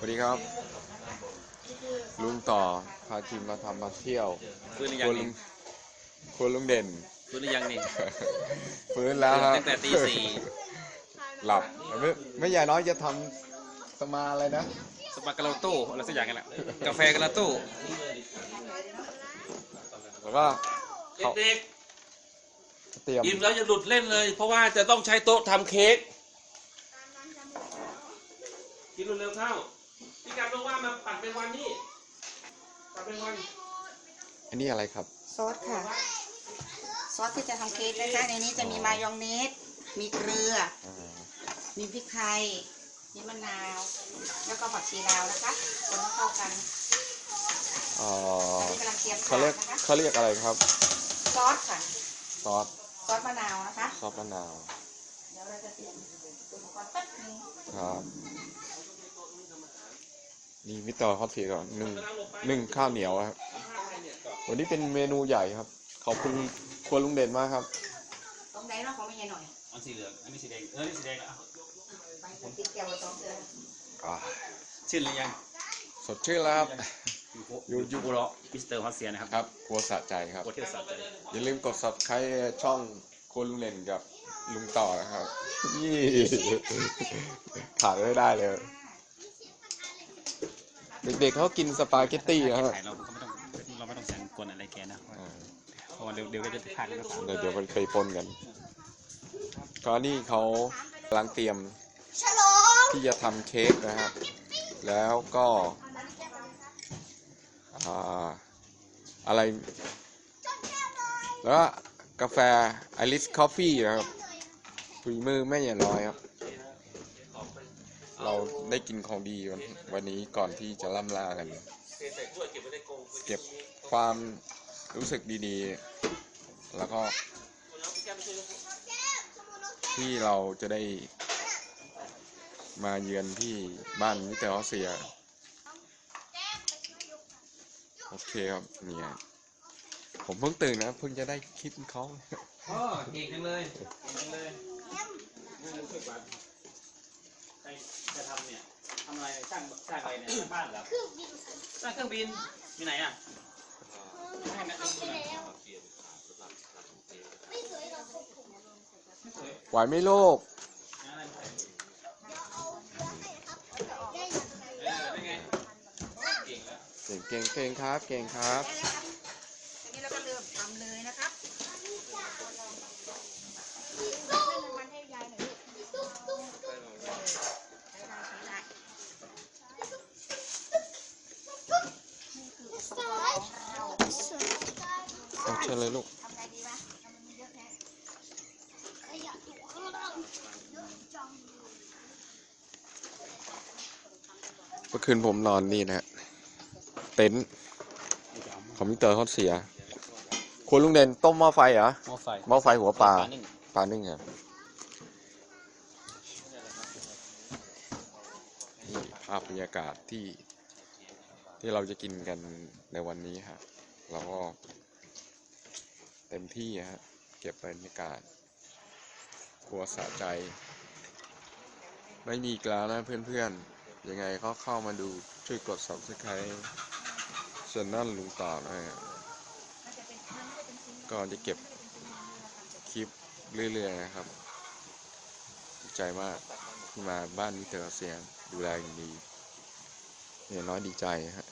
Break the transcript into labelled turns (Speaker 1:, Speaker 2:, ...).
Speaker 1: สวัสดีครับ ลุงต่อพาทีมมาทำมาเที่ยว
Speaker 2: ฟื้นหรือ
Speaker 1: ค
Speaker 2: ยั
Speaker 1: รั
Speaker 2: ง
Speaker 1: วลุ
Speaker 2: นี่
Speaker 1: งครัวลุงเด่น
Speaker 2: ฟื้นหรือยังนี่
Speaker 1: ฟื้นแล้วครับ
Speaker 2: ตั้งแต่ตีสี่
Speaker 1: หลับไม่ไม่ใหญ่น้อยจะทำสมาอะไรนะ
Speaker 2: สปากาลาโต้อะไรสักอย่างกันแหละกาแฟกาลาโต้
Speaker 1: แล้วก็เขา
Speaker 3: เด็ก
Speaker 1: เตรียม
Speaker 3: ๆอิ่มแล้วจะหลุดเล่นเลย เพราะว่าจะต้องใช้โต๊ะทำเค้กกินเร็วๆเข้า พี่การบอกว่ามาปัดเป็นวันนี่ปัดเป็นวัน
Speaker 1: อันนี้อะไรครับ
Speaker 4: ซอสค่ะ ซอสที่จะทำเค้กนะคะในนี้จะมีมายองเนส มีเกลือ
Speaker 1: อ่า
Speaker 4: มีพริกไทย มีมะนาว แล้วก็ผักชีลาวนะคะคนให้เข้ากัน
Speaker 1: อ๋อ
Speaker 4: อันนี้กำลังเตรียม
Speaker 1: เขาเรียก
Speaker 4: นะคะ
Speaker 1: เขาเรียกอะไรครับ
Speaker 4: ซอสค่ะ
Speaker 1: ซอส
Speaker 4: ซอสมะนาวนะคะ
Speaker 1: ซอสมะนาว
Speaker 4: เดี๋ยวเราจะเตรียมอุปกรณ์แป๊บนึง
Speaker 1: ครับ นี่มิสเตอร์ฮอตสีก่อนนึ่งนึ่งข้าวเหนียวครับ วันนี้เป็นเมนูใหญ่ครับ ขอบคุณครัวลุงเด่นมากครับ
Speaker 4: ตรงไหนเนาะของไม่ใหญ่หน่อย
Speaker 2: อันสีเหลืองอันนี้สีแดงเออนี่สีแดงแล้ว
Speaker 4: ไปติดแก้วไว้สองเดือน
Speaker 1: อ่า
Speaker 2: ชื่อหรือยัง
Speaker 1: สดชื่นแล้วครับ
Speaker 2: ยูยูโบโรมิสเตอร์ฮอสเซียนะครับ
Speaker 1: ครับครัวสะใจครับ
Speaker 2: โคตรเที่ยวสัตว์เลย
Speaker 1: อย่าลืมกด subscribe ช่องครัวลุงเด่นกับลุงต่อนะครับนี่ขาดไม่ได้เลย เด็กๆเขากินสปาเกตตี้นะฮะ
Speaker 2: ถ่ายเราก็ไม่ต้องเราไม่ต้องแสงกวนอะไรแกนะ
Speaker 1: อ่า
Speaker 2: เพราะว่าเดี๋ยวเดี๋ยวก็จะพลาดแล้วก็
Speaker 1: เดี๋ยวเดี๋ยวมันไปปนกันก็นี่เขากำลังเตรียมที่จะทำเค้กนะครับ แล้วก็อ่าอะไร แล้วก็กาแฟไอริสคอฟฟี่นะครับฝีมือแม่ใหญ่น้อยครับ เราได้กินของดีวันวันนี้ก่อนที่จะล่ำลากัน เก็บความรู้สึกดีๆ แล้วก็ที่เราจะได้มาเยือนที่บ้านมิเตอร์ออสเซีย โอเคครับเนี่ย ผมเพิ่งตื่นนะเพิ่งจะได้คลิปเขา
Speaker 2: อ๋อเก่งจังเลยเก่งจังเลย จะทำเนี่ยทำอะไรสร้างสร้างอะไรเนี่ยสร้างบ้านเหรอสร้างเครื่องบินมีไหนอะให้นะดูหน่อยไม่สวย
Speaker 1: ไหวไหมโลก
Speaker 2: อะไรไม่สวยเออได้ไงเก่งแล้ว
Speaker 1: เก่งเก่งเก่งครับ เก่งครับ
Speaker 4: ทีนี้เราก็เริ่มทำเลยนะครับ
Speaker 1: เอาเชิญเลยลูก
Speaker 4: ทำไงดีวะทำมันเยอะแท้
Speaker 1: เมื่อคืนผมนอนนี่นะฮะเต็นท์ของมิสเตอร์เขาเสีย คุณลุงเด่นต้มหม้อไฟเหรอ
Speaker 2: หม้อไฟ
Speaker 1: หม้อไฟหัวปลา
Speaker 2: นึ่ง
Speaker 1: ปลานึ่งเหรอนี่ภาพบรรยากาศที่ที่เราจะกินกันในวันนี้ฮะเราก็ เต็มที่ฮะเก็บบรรยากาศครัวสะใจ ไม่มีกล้วนะเพื่อนๆ ยังไงก็เข้ามาดูช่วยกด subscribe ส่วนนั่นลุงต่อนะฮะก็จะเก็บคลิปเรื่อยๆนะครับดีใจมากที่มาบ้านมิสเตอร์เซียนดูแลอย่างดีเนี่ยน้อยดีใจฮะ